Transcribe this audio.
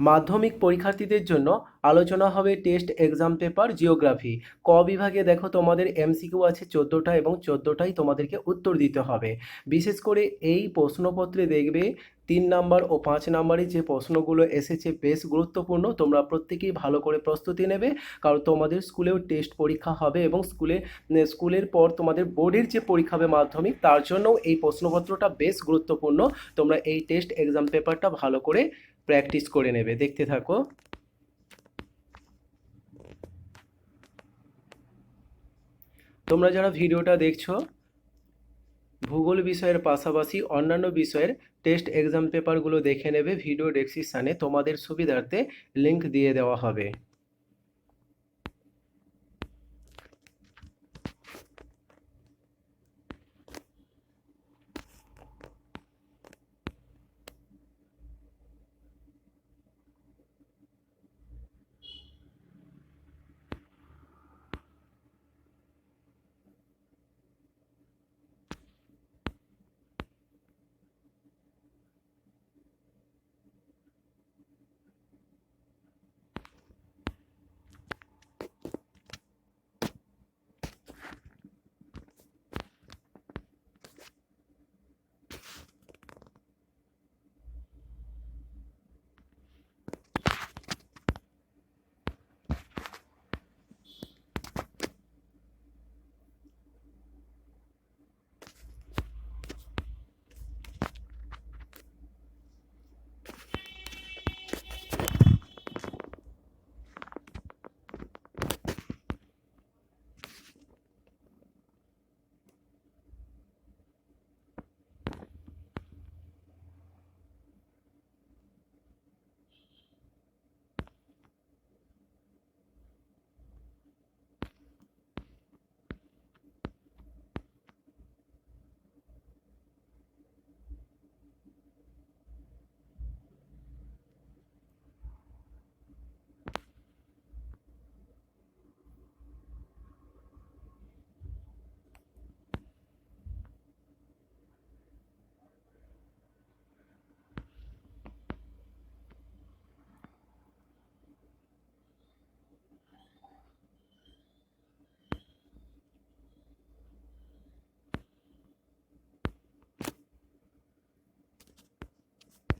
মাধ্যমিক পরীক্ষার্থীদের জন্য আলোচনা হবে টেস্ট এক্সাম পেপার জিওগ্রাফি। ক বিভাগে দেখো তোমাদের এমসিকিউ আছে চোদ্দোটা এবং চোদ্দোটাই তোমাদেরকে উত্তর দিতে হবে। বিশেষ করে এই প্রশ্নপত্রে দেখবে তিন নাম্বার ও পাঁচ নাম্বারে যে প্রশ্নগুলো এসেছে বেশ গুরুত্বপূর্ণ, তোমরা প্রত্যেকেই ভালো করে প্রস্তুতি নেবে, কারণ তোমাদের স্কুলেও টেস্ট পরীক্ষা হবে এবং স্কুলে স্কুলের পর তোমাদের বোর্ডের যে পরীক্ষা হবে মাধ্যমিক, তার জন্যও এই প্রশ্নপত্রটা বেশ গুরুত্বপূর্ণ। তোমরা এই টেস্ট এক্সাম পেপারটা ভালো করে প্র্যাকটিস করে নেবে, দেখতে থাকো। তোমরা যারা ভিডিওটা দেখছ, ভূগোল বিষয়ের পাশাপাশি অন্যান্য বিষয়ের টেস্ট এক্সাম পেপারগুলো দেখে নেবে ভিডিও ডেসক্রিপশানে তোমাদের সুবিধার্থে লিঙ্ক দিয়ে দেওয়া হবে।